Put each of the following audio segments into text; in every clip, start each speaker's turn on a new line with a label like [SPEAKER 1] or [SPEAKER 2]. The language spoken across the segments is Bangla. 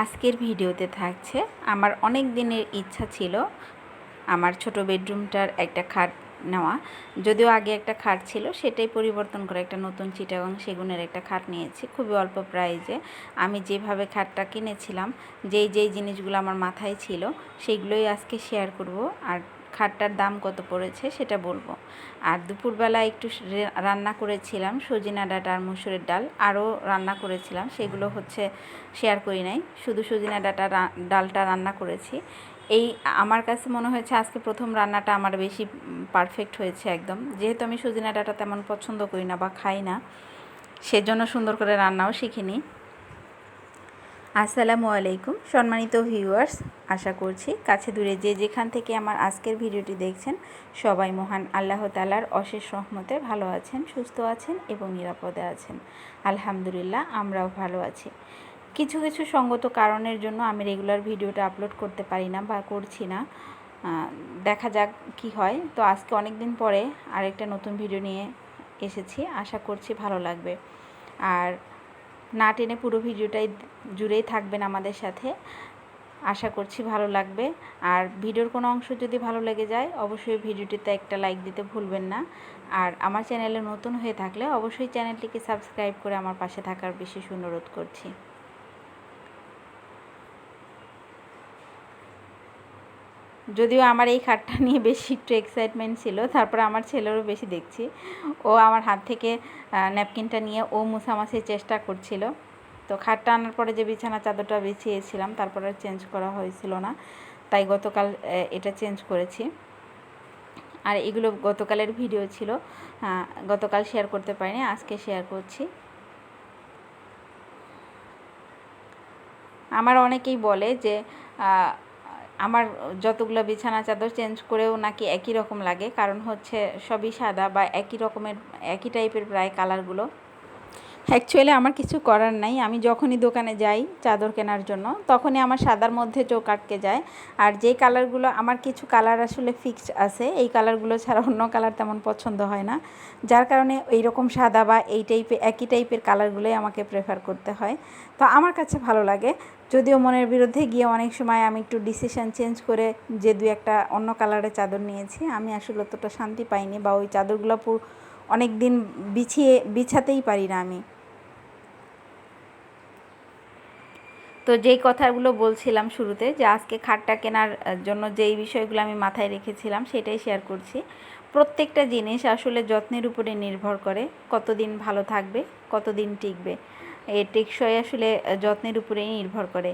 [SPEAKER 1] আজকের ভিডিওতে থাকছে আমার অনেক দিনের ইচ্ছা ছিল আমার ছোট বেডরুমটার একটা খাট নেওয়া। যদিও আগে একটা খাট ছিল, সেটাই পরিবর্তন করে একটা নতুন চিটাগং সেগুনের একটা খাট নিয়েছি খুবই অল্প প্রাইজে। আমি যেভাবে খাটটা কিনেছিলাম, যেই যেই জিনিসগুলো আমার মাথায় ছিল সেইগুলোই আজকে শেয়ার করব। আর খাটটার দাম কত পড়েছে সেটা বলব। আর দুপুরবেলা একটু রান্না করেছিলাম সজিনা ডাটা আর মুসুরের ডাল, আরও রান্না করেছিলাম। সেগুলো হচ্ছে শেয়ার করি নাই, শুধু সজিনা ডাটা ডালটা রান্না করেছি। এই আমার কাছে মনে হয়েছে আজকে প্রথম রান্নাটা আমার বেশি পারফেক্ট হয়েছে একদম। যেহেতু আমি সজিনা ডাটা তেমন পছন্দ করি না বা খাই না, সেজন্য সুন্দর করে রান্নাও শিখিনি। আসসালামু আলাইকুম, সম্মানিত ভিউয়ার্স। আশা করছি কাছে দূরে যে যেখান থেকে আমার আজকের ভিডিওটি দেখছেন, সবাই মহান আল্লাহ তালার অশেষ রহমতে ভালো আছেন, সুস্থ আছেন এবং নিরাপদে আছেন। আলহামদুলিল্লাহ, আমরাও ভালো আছি। কিছু কিছু সঙ্গত কারণের জন্য আমি রেগুলার ভিডিওটা আপলোড করতে পারি না বা করছি না। দেখা যাক কি হয়। তো আজকে অনেক দিন পরে আরেকটা নতুন ভিডিও নিয়ে এসেছি। আশা করছি ভালো লাগবে। আর না টেনে পুরো ভিডিওটাই জুড়েই থাকবেন আমাদের সাথে। আশা করছি ভালো লাগবে। আর ভিডিওর কোনো অংশ যদি ভালো লেগে যায়, অবশ্যই ভিডিওটিতে একটা লাইক দিতে ভুলবেন না। আর আমার চ্যানেলে নতুন হয়ে থাকলে অবশ্যই চ্যানেলটিকে সাবস্ক্রাইব করে আমার পাশে থাকার বিশেষ অনুরোধ করছি। যদিও আমার এই খাটটা নিয়ে বেশি একটু এক্সাইটমেন্ট ছিল, তারপরে আমার ছেলেরও বেশি দেখছি। ও আমার হাত থেকে ন্যাপকিনটা নিয়ে ও মুছামাছির চেষ্টা করছিল। তো খাটটা আনার পরে যে বিছানা চাদরটা বিছিয়েছিলাম, তারপরে আর চেঞ্জ করা হয়েছিল না। তাই গতকাল এটা চেঞ্জ করেছি। আর এগুলো গতকালের ভিডিও ছিল। গতকাল শেয়ার করতে পারিনি, আজকে শেয়ার করছি। আমার অনেকেই বলে যে আমার যতগুলো বিছানা চাদর চেঞ্জ করেও নাকি একই রকম লাগে, কারণ হচ্ছে সবই সাদা বা একই রকমের, একই টাইপের প্রায় কালারগুলো অ্যাকচুয়ালি আমার কিছু করার নাই, আমি যখনই দোকানে যাই চাদর কেনার জন্য, তখনই আমার সাদার মধ্যে চোখ আটকে যায়। আর যেই কালারগুলো আমার কিছু কালার আসলে ফিক্সড আছে, এই কালারগুলো ছাড়া অন্য কালার তেমন পছন্দ হয় না। যার কারণে এই রকম সাদা বা এই টাইপের একই টাইপের কালারগুলোই আমাকে প্রেফার করতে হয়। তো আমার কাছে ভালো লাগে। যদিও মনের বিরুদ্ধে গিয়ে অনেক সময় আমি একটু ডিসিশন চেঞ্জ করে যে দু একটা অন্য কালারের চাদর নিয়েছি, আমি আসলে অতটা শান্তি পাইনি বা ওই চাদরগুলো অনেক দিন বিছিয়ে, বিছাতেই পারি না আমি। তো যেই কথাগুলো বলছিলাম শুরুতে যে আজকে খাটটা কেনার জন্য যেই বিষয়গুলো আমি মাথায় রেখেছিলাম সেটাই শেয়ার করছি। প্রত্যেকটা জিনিস আসলে যত্নের উপরে নির্ভর করে কতদিন ভালো থাকবে, কতদিন টিকবে। এর টেকসই আসলে যত্নের উপরেই নির্ভর করে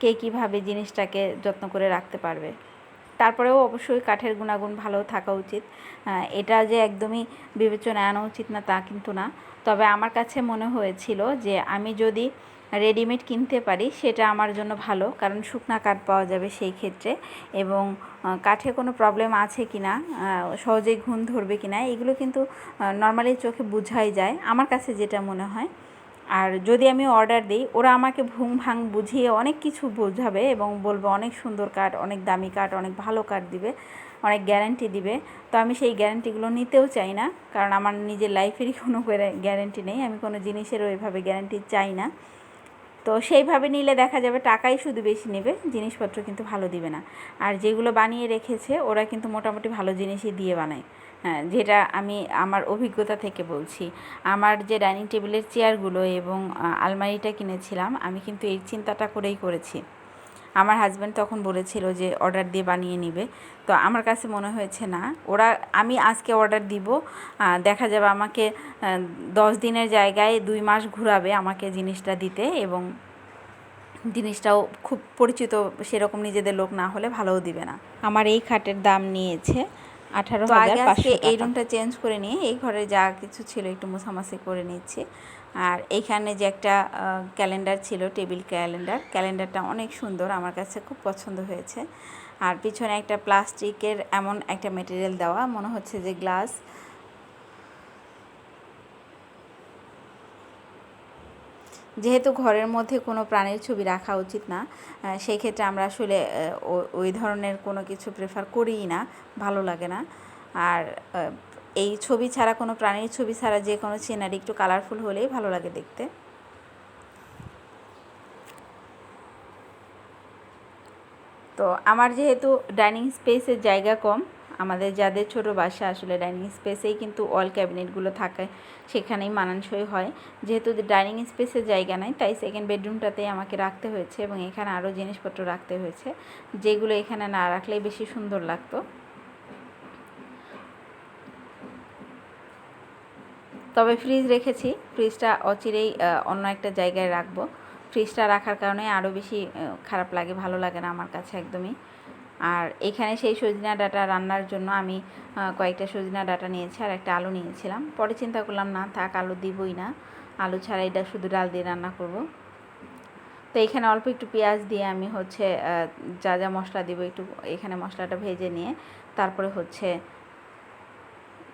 [SPEAKER 1] কে কীভাবে জিনিসটাকে যত্ন করে রাখতে পারবে। তারপরেও অবশ্যই কাঠের গুণাগুণ ভালো থাকা উচিত। এটা যে একদমই বিবেচনায় আনা উচিত না, তা কিন্তু না। তবে আমার কাছে মনে হয়েছিল যে, আমি যদি রেডিমেড কিনতে পারি, সেটা আমার জন্য ভালো, কারণ শুকনা কাঠ পাওয়া যাবে সেই ক্ষেত্রে। এবং কাঠে কোনো প্রবলেম আছে কি না সহজেই ঘুণ ধরবে কি না এগুলো কিন্তু নর্মালি চোখে বোঝাই যায়। আমার কাছে যেটা মনে হয় আর যদি আমি অর্ডার দিই, ওরা আমাকে ভুং ভাং বুঝিয়ে অনেক কিছু বোঝাবে এবং বলবে অনেক সুন্দর কাঠ অনেক দামি কাঠ অনেক ভালো কাঠ দিবে, অনেক গ্যারান্টি দিবে। তো আমি সেই গ্যারান্টিগুলো নিতেও চাই না, কারণ আমার নিজের লাইফেরই কোনো গ্যারান্টি নেই, আমি কোনো জিনিসেরও এভাবে গ্যারান্টি চাই না। তো সেইভাবে নিলে দেখা যাবে টাকাই শুধু বেশি নেবে, জিনিসপত্র কিন্তু ভালো দিবে না। আর যেগুলো বানিয়ে রেখেছে, ওরা কিন্তু মোটামুটি ভালো জিনিসই দিয়ে বানায়। হ্যাঁ যেটা আমি আমার অভিজ্ঞতা থেকে বলছি। আমার যে ডাইনিং টেবিলের চেয়ারগুলো এবং আলমারিটা কিনেছিলাম, আমি কিন্তু এই চিন্তাটা করেই করেছি। আমার হাজব্যান্ড তখন বলেছিল যে, অর্ডার দিয়ে বানিয়ে নিবে। তো আমার কাছে মনে হয়েছে, না, ওরা, আমি আজকে অর্ডার দিব দেখা যাবে আমাকে দশ দিনের জায়গায় দুই মাস ঘুরাবে আমাকে জিনিসটা দিতে এবং জিনিসটাও খুব পরিচিত, সেরকম নিজেদের লোক না হলে ভালোও দিবে না। আমার এই খাটের দাম নিয়েছে আঠারো হাজার পাঁচশো এই রুমটা চেঞ্জ করে নিয়ে এই ঘরে যা কিছু ছিল একটু মোছামাছি করে নিচ্ছি। আর এইখানে যে একটা ক্যালেন্ডার ছিল টেবিল ক্যালেন্ডার ক্যালেন্ডারটা অনেক সুন্দর আমার কাছে খুব পছন্দ হয়েছে। আর পিছনে একটা প্লাস্টিকের এমন একটা মেটেরিয়াল দেওয়া। মনে হচ্ছে যে গ্লাস যেহেতু ঘরের মধ্যে কোনো প্রাণীর ছবি রাখা উচিত না সেই ক্ষেত্রে আমরা আসলে ওই ধরনের কোনো কিছু প্রেফার করিই না, ভালো লাগে না। আর এই ছবি ছাড়া, কোনো প্রাণীর ছবি ছাড়া যে কোনো সিনারি একটু কালারফুল হলেই ভালো লাগে দেখতে। তো আমার যেহেতু ডাইনিং স্পেসের জায়গা কম আমাদের যাদের ছোট বাসা আসলে ডাইনিং স্পেসেই কিন্তু অল ক্যাবিনেটগুলো থাকে, সেখানেই মানানসই হয়। যেহেতু ডাইনিং স্পেসের জায়গা নাই, তাই সেকেন্ড বেডরুমটাতেই আমাকে রাখতে হয়েছে এবং এখানে আরও জিনিসপত্র রাখতে হয়েছে, যেগুলো এখানে না রাখলেই বেশি সুন্দর লাগতো। তবে ফ্রিজ রেখেছি ফ্রিজটা অচিরেই অন্য একটা জায়গায় রাখব। ফ্রিজটা রাখার কারণে আরও বেশি খারাপ লাগে, ভালো লাগে না আমার কাছে একদমই। আর এখানে সেই সজনা ডাটা রান্নার জন্য আমি কয়েকটা সজনা ডাটা নিয়েছি আর একটা আলু নিয়েছিলাম। পরে চিন্তা করলাম, না, থাক, আলু দিবই না। আলু ছাড়া এটা শুধু ডাল দিয়ে রান্না করব। তো এখানে অল্প একটু পেঁয়াজ দিয়ে আমি হচ্ছে যা যা মশলা দিব একটু, এখানে মশলাটা ভেজে নিয়ে, তারপরে হচ্ছে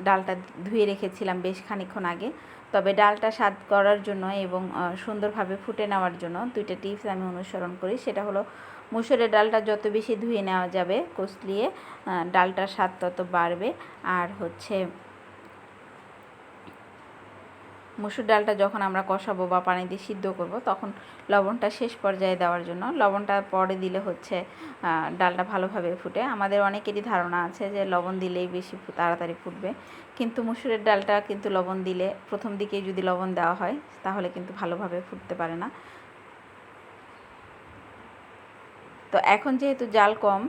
[SPEAKER 1] ডালটা ধুয়ে রেখেছিলাম বেশ খানিক্ষণ আগে। তবে ডালটা স্বাদ করার জন্য এবং সুন্দরভাবে ফুটে নেওয়ার জন্য দুইটা টিপস আমি অনুসরণ করি। সেটা হলো, মুসুরের ডালটা যত বেশি ধুয়ে নেওয়া যাবে কষলিয়ে ডালটার স্বাদ তত বাড়বে। আর হচ্ছে মুসুর ডালটা যখন আমরা কষাবো বা পানি দিয়ে সিদ্ধ করব, তখন লবণটা শেষ পর্যায়ে দেওয়ার জন্য। লবণটা পরে দিলে হচ্ছে ডালটা ভালোভাবে ফুটে। আমাদের অনেকেরই ধারণা আছে যে লবণ দিলেই বেশি তাড়াতাড়ি ফুটবে। কিন্তু মুসুরের ডালটা কিন্তু লবণ দিলে প্রথম দিকেই যদি লবণ দেওয়া হয়, তাহলে কিন্তু ভালোভাবে ফুটতে পারে না। তো এখন যেহেতু জাল কম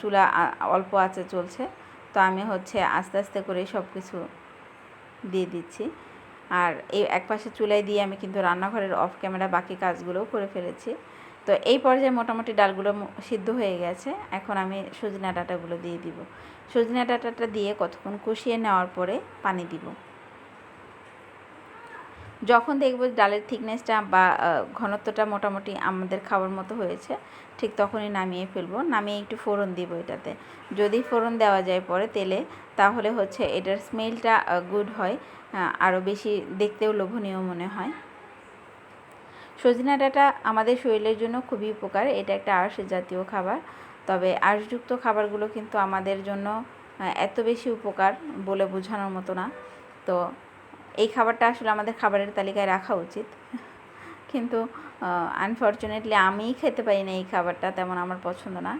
[SPEAKER 1] চুলা অল্প আছে চলছে, তো আমি হচ্ছে আস্তে আস্তে করে সব কিছু দিয়ে দিচ্ছি। আর এই এক পাশে চুলায় দিয়ে আমি কিন্তু রান্নাঘরের অফ ক্যামেরা বাকি কাজগুলোও করে ফেলেছি। তো এই পর্যায়ে মোটামুটি ডালগুলো সিদ্ধ হয়ে গেছে। এখন আমি সজনা ডাটাগুলো দিয়ে দিব। সজনা ডাটাটা দিয়ে কতক্ষণ কষিয়ে নেওয়ার পরে পানি দিব। যখন দেখব ডালের থিকনেসটা বা ঘনত্বটা মোটামুটি আমাদের খাবার মতো হয়েছে, ঠিক তখনই নামিয়ে ফেলব। নামিয়ে একটু ফোড়ন দিব এটাতে। যদি ফোড়ন দেওয়া যায় পরে তেলে, তাহলে হচ্ছে এটার স্মেলটা গুড হয় আরও বেশি দেখতেও লোভনীয় মনে হয়। সজনা ডাটা আমাদের শরীরের জন্য খুবই উপকার। এটা একটা আঁশ জাতীয় খাবার। তবে আঁশযুক্ত খাবারগুলো কিন্তু আমাদের জন্য এত বেশি উপকার বলে বোঝানোর মতো না। তো এই খাবারটা আসলে আমাদের খাবারের তালিকায় রাখা উচিত। কিন্তু আনফর্চুনেটলি আমিই খেতে পারি না এই খাবারটা তেমন আমার পছন্দ না।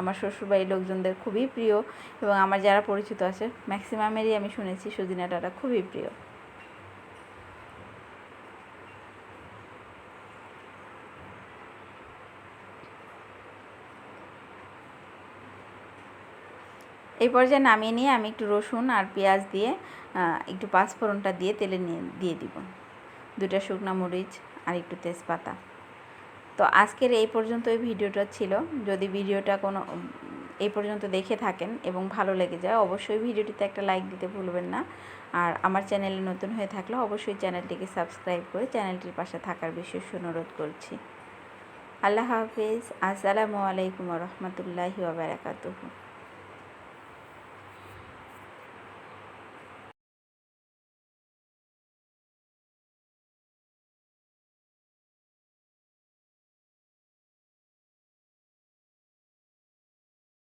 [SPEAKER 1] আমার শ্বশুরবাড়ির লোকজনদের খুবই প্রিয় এবং আমার যারা পরিচিত আছে ম্যাক্সিমামেরই আমি শুনেছি সজিনা ডাটা খুবই প্রিয়। এই পর্যায়ে নামিয়ে নিয়ে আমি একটু রসুন আর পেঁয়াজ দিয়ে একটু পাঁচফোড়নটা দিয়ে তেলে নিয়ে দিয়ে দিব। দুটা শুকনো মরিচ আর একটু তেজপাতা। তো আজকের এই পর্যন্ত এই ভিডিওটা ছিল। যদি ভিডিওটা কোনো এই পর্যন্ত দেখে থাকেন এবং ভালো লেগে যায়, অবশ্যই ভিডিওটিতে একটা লাইক দিতে ভুলবেন না। আর আমার চ্যানেলে নতুন হয়ে থাকলে অবশ্যই চ্যানেলটিকে সাবস্ক্রাইব করে চ্যানেলটির পাশে থাকার বিশেষ অনুরোধ করছি। আল্লাহ হাফিজ। আসসালামু আলাইকুম রহমতুল্লাহি ওবরাকাতুহু